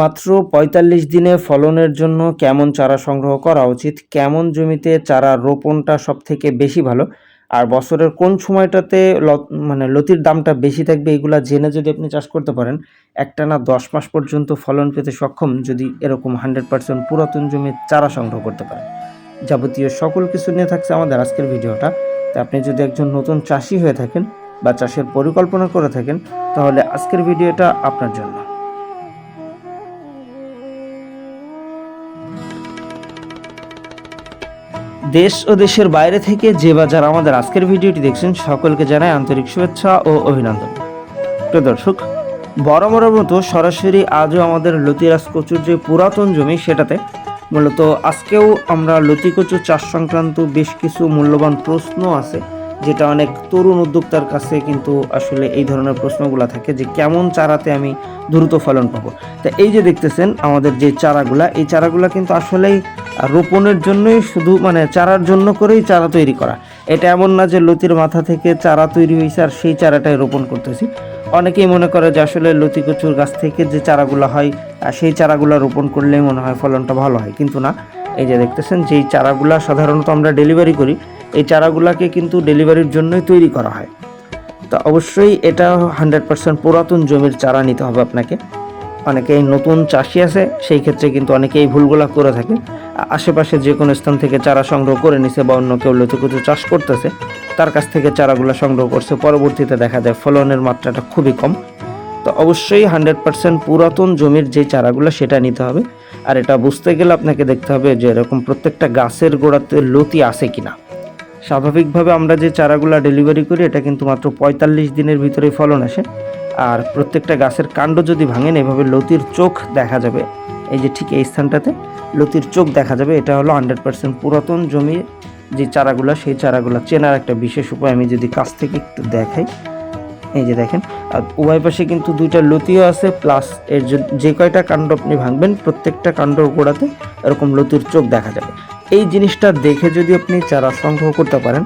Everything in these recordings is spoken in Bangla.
মাত্র পঁয়তাল্লিশ দিনে ফলনের জন্য কেমন চারা সংগ্রহ করা উচিত? কেমন জমিতে চারা রোপণটা সব থেকে বেশি ভালো? আর বছরের কোন সময়টাতে মানে লতির দামটা বেশি থাকবে এগুলা জেনে যদি আপনি চাষ করতে পারেন একটা না দশ মাস পর্যন্ত ফলন পেতে সক্ষম যদি এরকম হান্ড্রেড পার্সেন্ট পুরাতন জমির চারা সংগ্রহ করতে পারেন। যাবতীয় সকল কিছু নিয়ে থাকছে আমাদের আজকের ভিডিওটা। তা আপনি যদি একজন নতুন চাষি হয়ে থাকেন বা চাষের পরিকল্পনা করে থাকেন, তাহলে আজকের ভিডিওটা আপনার জন্য। দেশ ও দেশের বাইরে থেকে যে বা যারা আমাদের আজকের ভিডিওটি দেখছেন, সকলকে জানাই আন্তরিক শুভেচ্ছা ও অভিনন্দন। প্রিয় দর্শক বরাবরের মতো সরাসরি আজও আমাদের লতিরাজ কচুর যে পুরাতন জমি, সেটাতে মূলত আজকেও আমরা লতি কচু চাষ সংক্রান্ত বেশ কিছু মূল্যবান প্রশ্ন আছে, যেটা অনেক তরুণ উদ্যোক্তার কাছে কিন্তু আসলে এই ধরনের প্রশ্নগুলো থাকে যে কেমন চারাতে আমি দ্রুত ফলন পাবো। তা এই যে দেখতেছেন, আমাদের যে চারাগুলা, এই চারাগুলা কিন্তু আসলেই রোপণের জন্যই শুধু মানে চারার জন্য করেই চারা তৈরি করা। এটা এমন না যে লতির মাথা থেকে চারা তৈরি হয়েছে আর সেই চারাটাই রোপণ করতেছি। অনেকেই মনে করে যে আসলে লতি কচুর গাছ থেকে যে চারাগুলো হয় সেই চারাগুলো রোপণ করলেই মনে হয় ফলনটা ভালো হয়। কিন্তু না, এই যে দেখতেছেন যেই চারাগুলো সাধারণত আমরা ডেলিভারি করি, এই চারাগুলোকে কিন্তু ডেলিভারির জন্যই তৈরি করা হয়। তো অবশ্যই এটা হান্ড্রেড পার্সেন্ট পুরাতন জমির চারা নিতে হবে আপনাকে। অনেকেই নতুন চাষি আছে, সেই ক্ষেত্রে কিন্তু অনেকেই ভুলগুলা করে থাকে আশেপাশে যে কোনো স্থান থেকে চারা সংগ্রহ করে নিছে বা অন্য কেউ লতিকুচু চাষ করতেছে, তার কাছ থেকে চারাগুলো সংগ্রহ করছে। পরবর্তীতে দেখা যায় ফলনের মাত্রাটা খুবই কম। তো অবশ্যই হান্ড্রেড পার্সেন্ট পুরাতন জমির যে চারাগুলো, সেটা নিতে হবে। আর এটা বুঝতে গেলে আপনাকে দেখতে হবে যে এরকম প্রত্যেকটা গাছের গোড়াতে লতি আছে কিনা। স্বাভাবিকভাবে আমরা যে চারাগুলো ডেলিভারি করি, এটা কিন্তু মাত্র পঁয়তাল্লিশ দিনের ভিতরেই ফলন আসে। আর প্রত্যেকটা গাছের কাণ্ড যদি ভাঙেন, এভাবে লতির চোখ দেখা যাবে। এই যে ঠিক এই স্থানটাতে লতির চোখ দেখা যাবে, এটা হলো হান্ড্রেড পার্সেন্ট পুরাতন জমি। যে চারাগুলো, সেই চারাগুলো চেনার একটা বিশেষ উপায় আমি যদি কাছ থেকে একটু দেখাই। এই যে দেখেন, আর উভয় পাশে কিন্তু দুইটা লতিও আছে প্লাস এর যে- কয়টা কাণ্ড আপনি ভাঙবেন, প্রত্যেকটা কাণ্ডর গোড়াতে এরকম লতির চোখ দেখা যাবে। এই জিনিসটা দেখে যদি আপনি চারা সংগ্রহ করতে পারেন,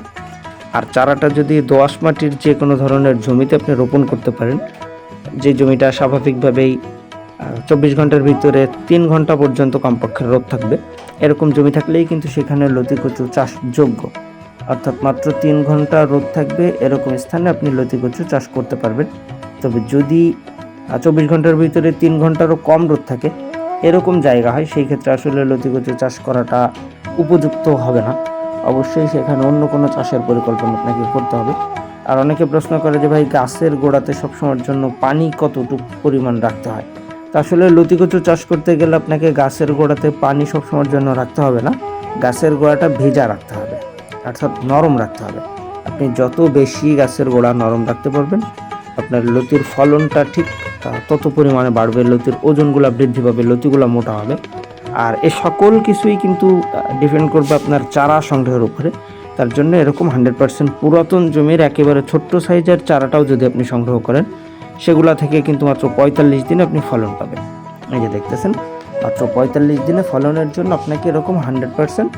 আর চারাটা যদি দোআঁশ মাটির যে কোনো ধরনের জমিতে আপনি রোপণ করতে পারেন, যে জমিটা স্বাভাবিকভাবেই চব্বিশ ঘণ্টার ভিতরে তিন ঘণ্টা পর্যন্ত কমপক্ষে রোদ থাকবে। এরকম জমি থাকলেই কিন্তু সেখানে লতি কচু চাষযোগ্য অর্থাৎ মাত্র তিন ঘণ্টা রোদ থাকবে, এরকম স্থানে আপনি লতি কচু চাষ করতে পারবেন। তবে যদি চব্বিশ ঘণ্টার ভিতরে তিন ঘন্টারও কম রোদ থাকে, এরকম জায়গা হয়, সেই ক্ষেত্রে আসলে লতি কচু চাষ করাটা উপযুক্ত হবে না। অবশ্যই সেখানে অন্য কোনো চাষের পরিকল্পনা আপনাকে করতে হবে। আর অনেকে প্রশ্ন করে যে ভাই, গাছের গোড়াতে সবসময়ের জন্য পানি কতটুকু পরিমাণ রাখতে হয়? তা আসলে লতিকচু চাষ করতে গেলে আপনাকে গাছের গোড়াতে পানি সবসময়ের জন্য রাখতে হবে না। গাছের গোড়াটা ভেজা রাখতে হবে, অর্থাৎ নরম রাখতে হবে। আপনি যত বেশি গাছের গোড়া নরম রাখতে পারবেন, আপনার লতির ফলনটা ঠিক তত পরিমাণে বাড়বে, লতির ওজনগুলো বৃদ্ধি পাবে, লতিগুলো মোটা হবে। আর এ সকল কিছুই কিন্তু ডিপেন্ড করবে আপনার চারা সংগ্রহের উপরে। তার জন্য এরকম হান্ড্রেড পার্সেন্ট পুরাতন জমির একেবারে ছোট্ট সাইজের চারাটাও যদি আপনি সংগ্রহ করেন সেগুলা থেকে কিন্তু মাত্র পঁয়তাল্লিশ দিনে আপনি ফলন পাবেন। এই যে দেখতেছেন, মাত্র পঁয়তাল্লিশ দিনে ফলনের জন্য আপনাকে এরকম হান্ড্রেড পার্সেন্ট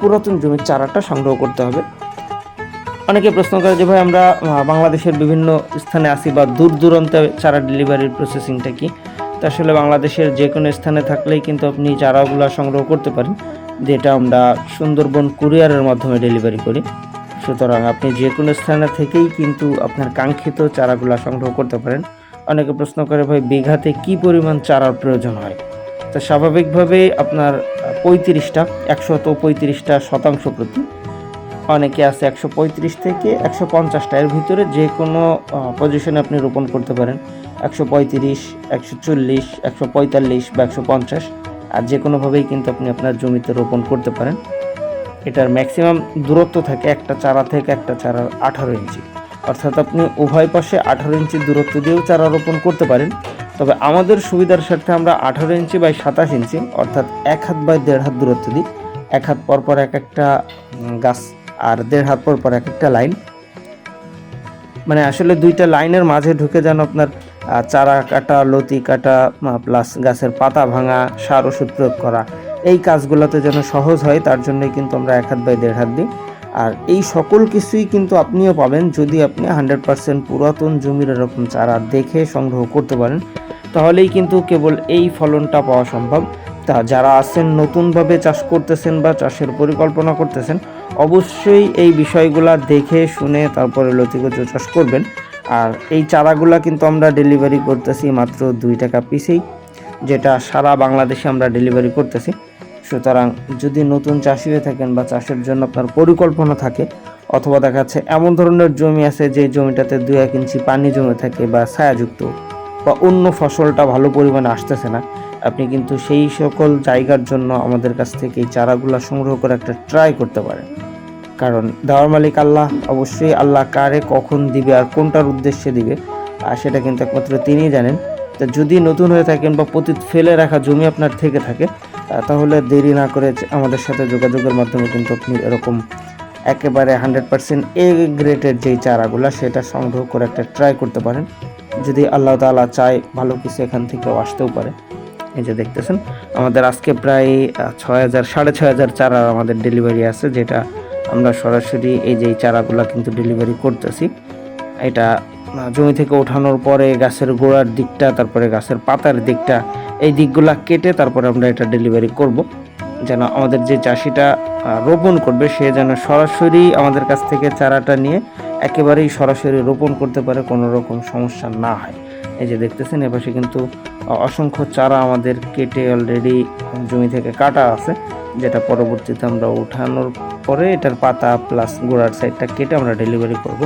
পুরাতন জমির চারাটা সংগ্রহ করতে হবে। অনেকে প্রশ্ন করে যে ভাই, আমরা বাংলাদেশের বিভিন্ন স্থানে আসি বা দূর দূরান্তে চারা ডেলিভারির প্রসেসিংটা কি? তো আসলে বাংলাদেশের যে কোনো স্থানে থাকলেই কিন্তু আপনি চারাগুলো সংগ্রহ করতে পারেন। যেটা আমরা সুন্দরবন কুরিয়ারের মাধ্যমে ডেলিভারি করি। সুতরাং আপনি যে কোনো স্থানে থেকেই কিন্তু আপনার কাঙ্ক্ষিত চারাগুলো সংগ্রহ করতে পারেন। অনেকে প্রশ্ন করে, ভাই, বিঘাতে কি পরিমাণ চারার প্রয়োজন হয়? তো স্বাভাবিকভাবে আপনার পঁয়ত্রিশটা একশত পঁয়ত্রিশটা শতাংশ প্রতি। অনেকে আছে একশো পঁয়ত্রিশ থেকে একশো পঞ্চাশটা। এর ভিতরে যে কোনো পজিশনে আপনি রোপণ করতে পারেন। একশো পঁয়ত্রিশ, একশো চল্লিশ, একশো পঁয়তাল্লিশ বা একশো পঞ্চাশ। আর যে কোনোভাবেই কিন্তু আপনি আপনার জমিতে রোপণ করতে পারেন। এটার ম্যাক্সিমাম দূরত্ব থাকে একটা চারা থেকে একটা চারার আঠারো ইঞ্চি। অর্থাৎ আপনি উভয় পাশে আঠারো ইঞ্চি দূরত্ব দিয়েও চারা রোপণ করতে পারেন। তবে আমাদের সুবিধার স্বার্থে আমরা আঠারো ইঞ্চি বাই সাতাশ ইঞ্চি, অর্থাৎ এক হাত বাই দেড় হাত দূরত্ব দিই। এক হাত পর পর এক একটা গাছ আর দেড় হাত পর পর এক একটা লাইন। মানে আসলে দুইটা লাইনের মাঝে ঢুকে যেন আপনার চারা কাটা, লতি কাটা প্লাস গাছের পাতা ভাঙা, সার ওষুধ প্রয়োগ করা এই কাজগুলোতে যেন সহজ হয়, তার জন্যই কিন্তু আমরা এক হাত বাই দেড় হাত দিই। আর এই সকল কিছুই কিন্তু আপনিও পাবেন যদি আপনি হান্ড্রেড পার্সেন্ট পুরাতন জমির এরকম চারা দেখে সংগ্রহ করতে পারেন। তাহলেই কিন্তু কেবল এই ফলনটা পাওয়া সম্ভব। তা যারা আছেন, নতুনভাবে চাষ করতেছেন বা চাষের পরিকল্পনা করতেছেন, অবশ্যই এই বিষয়গুলা দেখে শুনে তারপরে লতিকচু চাষ করবেন। আর এই চারাগুলা কিন্তু আমরা ডেলিভারি করতেছি মাত্র দুই টাকা পিসেই, যেটা সারা বাংলাদেশে আমরা ডেলিভারি করতেছি। সুতরাং যদি নতুন চাষি হয়ে থাকেন বা চাষের জন্য আপনার পরিকল্পনা থাকে, অথবা দেখা যাচ্ছে এমন ধরনের জমি আছে যে জমিটাতে দু এক ইঞ্চি পানি জমে থাকে বা ছায়াযুক্ত বা অন্য ফসলটা ভালো পরিমাণে আসতেছে না, আপনি কিন্তু সেই সকল জায়গার জন্য আমাদের কাছ থেকে এই চারাগুলা সংগ্রহ করে একটা ট্রাই করতে পারেন। কারণ দেওয়ার মালিক আল্লাহ, অবশ্যই আল্লাহ কারে কখন দিবে আর কোনটার উদ্দেশ্যে দিবে, আর সেটা কিন্তু একমাত্র তিনিই জানেন। তা যদি নতুন হয়ে থাকেন বা পতিত ফেলে রাখা জমি আপনার থেকে থাকে তাহলে দেরি না করে আমাদের সাথে যোগাযোগের মাধ্যমে কিন্তু আপনি এরকম একেবারে হান্ড্রেড পার্সেন্ট এ গ্রেডের যেই চারাগুলো, সেটা সংগ্রহ করে একটা ট্রাই করতে পারেন। যদি আল্লাহ তাআলা চায় ভালো কিছু এখান থেকেও আসতেও পারে। এই যে দেখতেছেন, আমাদের আজকে প্রায় ছয় হাজার, সাড়ে ছয় হাজার চারা আমাদের ডেলিভারি আছে, যেটা আমরা সরাসরি এই যে চারাগুলো কিন্তু ডেলিভারি করতেছি। এটা জমি থেকে ওঠানোর পরে গাছের গোড়ার দিকটা, তারপরে গাছের পাতার দিকটা এই দিকগুলো কেটে তারপরে আমরা এটা ডেলিভারি করব। যেন আমাদের যে চাষিটা রোপণ করবে, সে যেন সরাসরি আমাদের কাছ থেকে চারাটা নিয়ে একেবারেই সরাসরি রোপণ করতে পারে, কোনো রকম সমস্যা না হয়। এই যে দেখতেছেন এপাশে কিন্তু অসংখ্য চারা আমাদের কেটে অলরেডি জমি থেকে কাটা আছে, যেটা পরবর্তীতে আমরা উঠানোর পরে এটার পাতা প্লাস গোড়ার সাইডটা কেটে আমরা ডেলিভারি করব।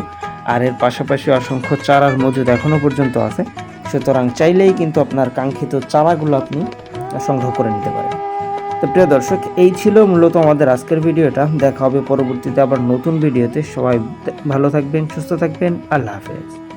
আর এর পাশাপাশি অসংখ্য চারার মজুদ এখনও পর্যন্ত আছে। সুতরাং চাইলেই কিন্তু আপনার কাঙ্ক্ষিত চারাগুলো আপনি সংগ্রহ করে নিতে পারেন। তো প্রিয় দর্শক, এই ছিল মূলত আমাদের আজকের ভিডিওটা। দেখা হবে পরবর্তীতে আবার নতুন ভিডিওতে। সবাই ভালো থাকবেন, সুস্থ থাকবেন। আল্লাহ হাফেজ।